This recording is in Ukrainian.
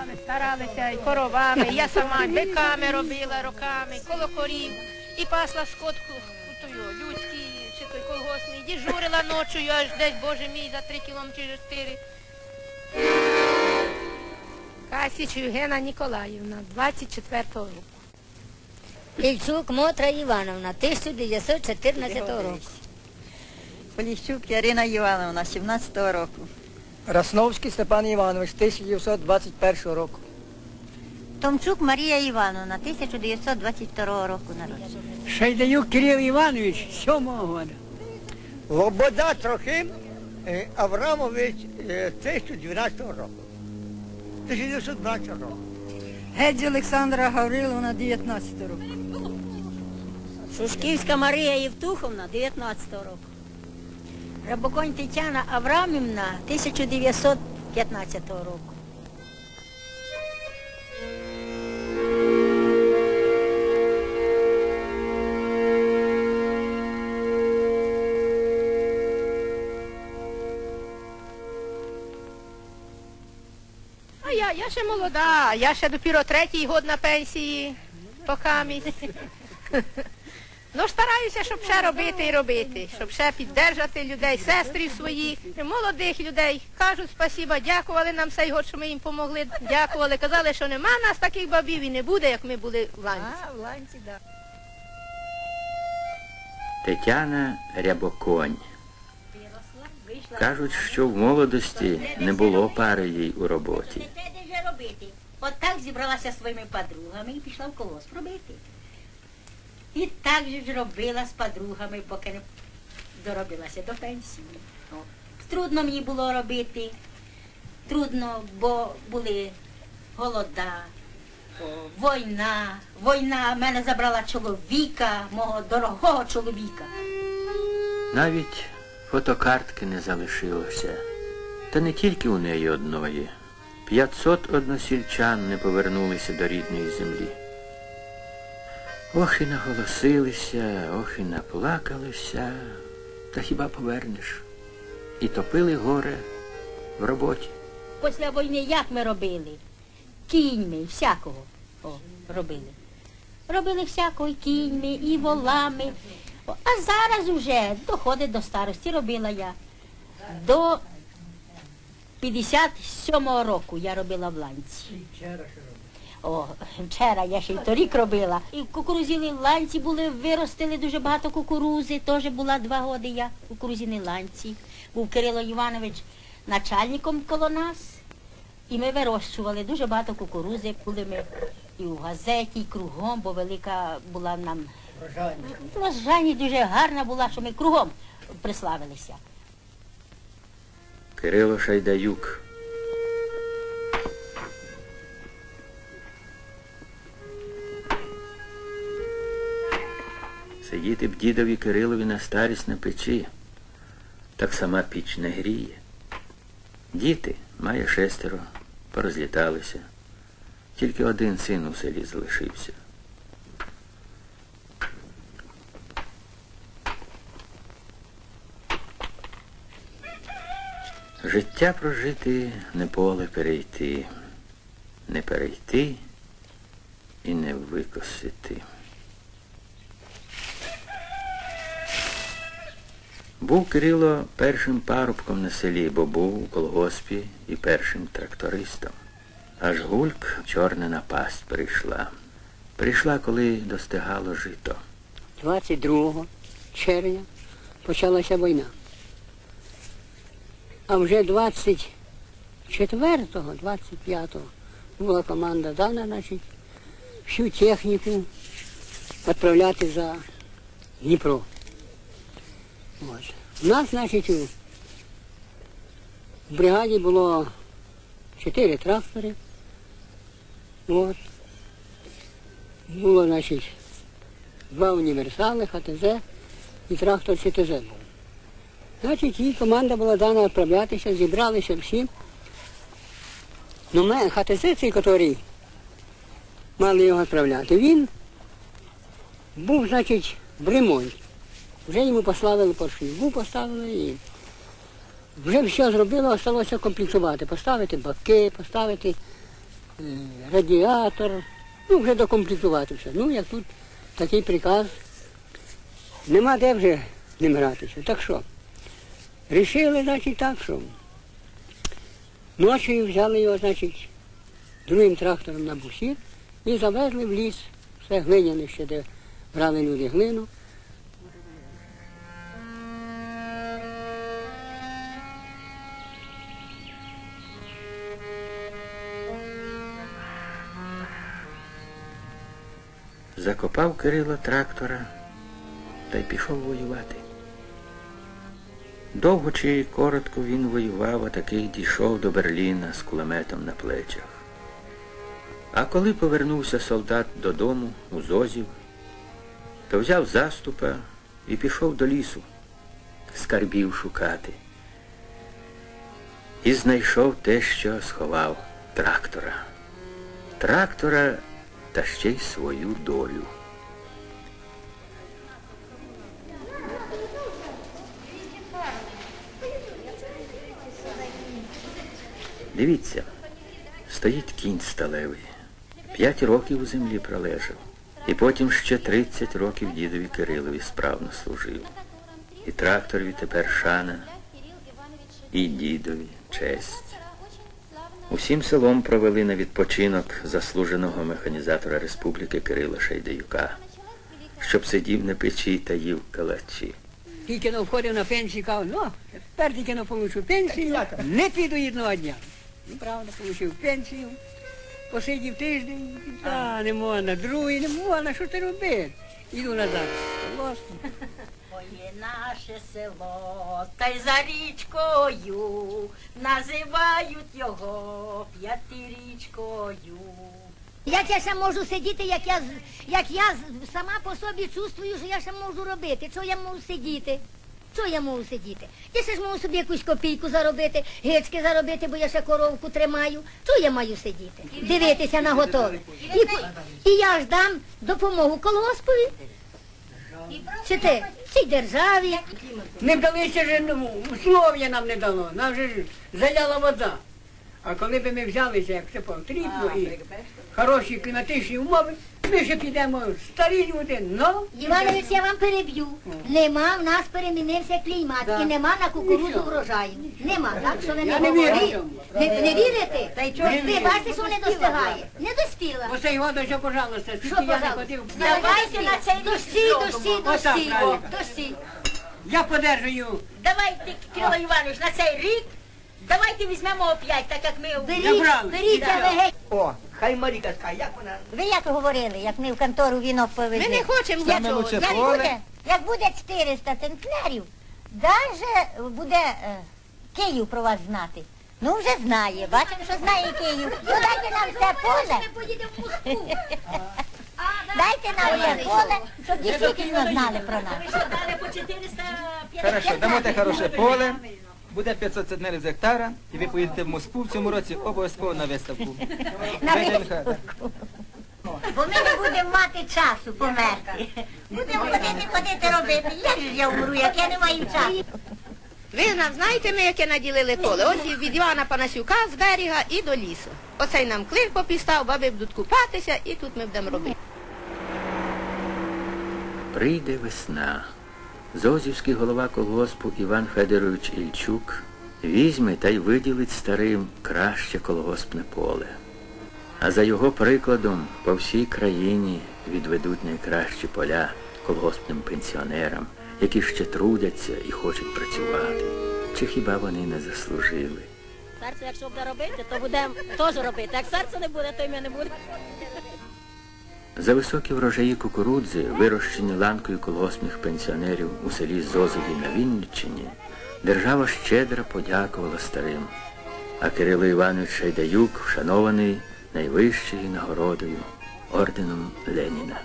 Старали, старалися і коровами. Я сама биками робила роками, коло корів. І пасла скотку тою, людський, чи той колгосний. Діжурила ночою, аж десь, боже мій, за три кілометри чи чотири. Касіч Євгена Ніколаївна, 24-го року. Ільчук Мотра Івановна, 1914 року. Поліщук Ярина Івановна, 17-го року. Расновський Степан Іванович, 1921 року. Томчук Марія Івановна, 1922 року народження. Шайдаюк Кирил Іванович, 7-го года. Лобода Трохим е, Аврамович е, 1012 року. 1912 року. Гедзі Олександра Гавриловна, 19 року. Шушківська Марія Євтуховна, 19 року. Рабоконь Тетяна Аврамівна, 1915 року. А я, ще молода, я ще допіро третій год на пенсії, покамість. Ну, стараюся, щоб ще робити і робити, щоб ще піддержати людей, сестрів своїх, молодих людей. Кажуть спасіба, дякували нам цей год, що ми їм помогли. Дякували, казали, що нема нас таких бабів і не буде, як ми були в ланці. А, в ланці, так. Тетяна Рябоконь. Кажуть, що в молодості не було пари їй у роботі. От так зібралася зі своїми подругами і пішла в колосп робити. І так же ж робила з подругами, поки не доробилася до пенсії. Трудно мені було робити. Трудно, бо були голода, війна. Війна мене забрала чоловіка, мого дорогого чоловіка. Навіть фотокартки не залишилося. Та не тільки у неї одної. 500 односільчан не повернулися до рідної землі. Ох і наголосилися, ох і наплакалися, та хіба повернеш? І топили горе в роботі. Після війни як ми робили? Кіньми, всякого О, робили. Робили всякого і кіньми, і волами. О, а зараз вже доходить до старості, робила я. До 57-го року я робила в ланці. О, вчора я ще й торік робила. І в кукурузіни ланці були, виростили дуже багато кукурузи. Теж була два роки я в кукурузіни ланці. Був Кирило Іванович начальником коло нас. І ми вирощували дуже багато кукурузи. Були ми і в газеті, і кругом, бо велика була нам врожайність дуже гарна була, що ми кругом приславилися. Кирило Шайдаюк. Сидіти б дідові Кирилові на старість на печі. Так сама піч не гріє. Діти має шестеро, порозліталися. Тільки один син у селі залишився. Життя прожити, не поле перейти, не перейти і не викосити. Був Кирило першим парубком на селі, бо був у колгоспі і першим трактористом. Аж гульк чорна напасть прийшла. Прийшла, коли достигало жито. 22 червня почалася війна. А вже 24-го, 25-го була команда дана, значить, всю техніку відправляти за Дніпро. От. У нас, значить, у бригаді було чотири трактори. От. Було, значить, два універсали, ХТЗ і трактор ЧТЗ був. Значить, їй команда була дана відправлятися, зібралися всі. Ну, ХТЗ цей, який мали його відправляти, він був, значить, в ремонті. Вже йому послали по шву, поставили і вже все зробило, залишилося комплектувати. Поставити баки, поставити е, радіатор, ну вже докомплектуватися. Ну, як тут такий приказ, нема де вже ним гратися. Так що? Рішили, значить, так, що ночі взяли його, значить, другим трактором на бусір і завезли в ліс. Все глиняне ще, де брали люди глину. Закопав Кирило трактора та й пішов воювати. Довго чи коротко він воював, а таки дійшов до Берліна з кулеметом на плечах. А коли повернувся солдат додому у Зозів, то взяв заступа і пішов до лісу скарбів шукати. І знайшов те, що сховав трактора. Трактора та ще й свою долю. Дивіться, стоїть кінь сталевий. П'ять років у землі пролежав. І потім ще 30 років дідові Кирилові справно служив. І тракторові тепер шана, і дідові честь. Усім селом провели на відпочинок заслуженого механізатора республіки Кирила Шайдаюка, щоб сидів на печі та їв калачі. Тільки но входив на пенсію, кажу, ну, тепер тільки но получу пенсію, не піду одного дня. І правда, получив пенсію, посидів тиждень, та не можна, другий не можна, що ти робити? Іду назад. Власне. Моє наше село, та й за річкою називають його п'ятирічкою. Як я ще можу сидіти, як я, як я сама по собі чувствую, що я ще можу робити? Що я можу сидіти? Що я можу сидіти? Я ще ж можу собі якусь копійку заробити, гички заробити, бо я ще коровку тримаю. Що я маю сидіти? Дивитися на готове. І, і я ж дам допомогу колгоспові. Чи ти? Цій державі. Не вдалися ж, ну, услов'я нам не дало, нам же ж заляла вода. А коли б ми взялися, як це потрібно, і хороші кліматичні умови, ми ще підемо старі люди, ну, Іванович, я вам переб'ю. Нема в нас перемінився клімат і нема на кукурудзу врожаю. Нема, так? Що ви не Я не вірю говорите? цьому. Не, не вірите? Та й чого? Ви бачите, що не достигає? Не доспіла. оце його що, пожалуйста, скільки я не пожалуйста? ходив. Давайте на цей дощі, дощі, Отак, дощі, правильно. дощі. Я подержую. Давайте, Кирило Іванович, на цей рік давайте візьмемо опять, так як ми Беріть, Забрали. беріть, Да. ви геть. О, хай Маріка скаже, як вона Ви як говорили, як ми в контору вінок повезли? Ми не хочемо як, нічого. як, буде, як буде 400 центнерів, даже буде е, Київ про вас знати. Ну вже знає, бачимо, що знає Київ. Ну дайте нам це поле. Поїдемо в Москву. Дайте нам це поле, щоб дійсно знали про нас. Що дали по 450? Хорошо, дамо те хороше поле, буде 500 центнерів з гектара, і ви поїдете в Москву в цьому році обов'язково на виставку. На да. Бо ми не будемо мати часу померти. Будемо ходити, ходити робити. Як я вмру, як я не маю часу? Ви нам знаєте, ми яке наділили поле. Ось від Івана Панасюка з берега і до лісу. Оцей нам клин попістав, баби будуть купатися, і тут ми будемо робити. Прийде весна. Зозівський голова колгоспу Іван Федорович Ільчук візьме та й виділить старим краще колгоспне поле. А за його прикладом по всій країні відведуть найкращі поля колгоспним пенсіонерам, які ще трудяться і хочуть працювати. Чи хіба вони не заслужили? Серце, якщо буде робити, то будемо теж робити. Як серце не буде, то ми не будемо. За високі врожаї кукурудзи, вирощені ланкою колгоспних пенсіонерів у селі Зозові на Вінниччині, держава щедро подякувала старим, а Кирило Іванович Шайдаюк вшанований найвищою нагородою орденом Леніна.